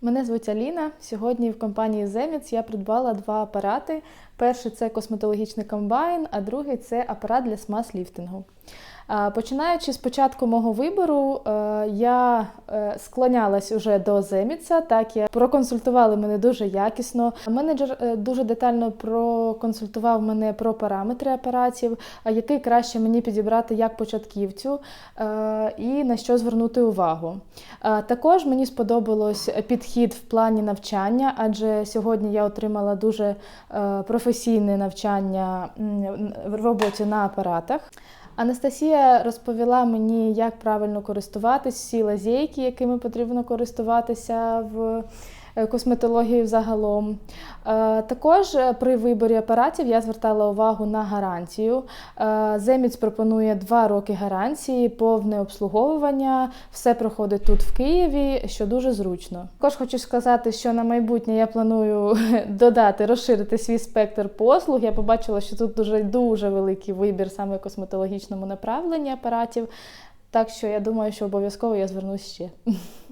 Мене звуть Аліна. Сьогодні в компанії Земіц я придбала два апарати. Перший це косметологічний комбайн, а другий це апарат для смаз-ліфтингу. Починаючи з початку мого вибору, е, я е, склонялась уже до Земіца, так як проконсультували мене дуже якісно. Менеджер е, дуже детально проконсультував мене про параметри апаратів, який краще мені підібрати як початківцю і на що звернути увагу. Також мені сподобалось підхід в плані навчання, адже сьогодні я отримала дуже професійне навчання в роботі на апаратах. Анастасія розповіла мені, як правильно користуватись, всі лазейки, якими потрібно користуватися в косметології загалом. Е, Також е, при виборі апаратів я звертала увагу на гарантію. Земіц пропонує 2 роки гарантії, повне обслуговування. Все проходить тут в Києві, що дуже зручно. Також хочу сказати, що на майбутнє я планую додати, розширити свій спектр послуг. Я побачила, що тут дуже дуже великий вибір саме в косметологічному направленні апаратів. Так що я думаю, що обов'язково я звернусь ще.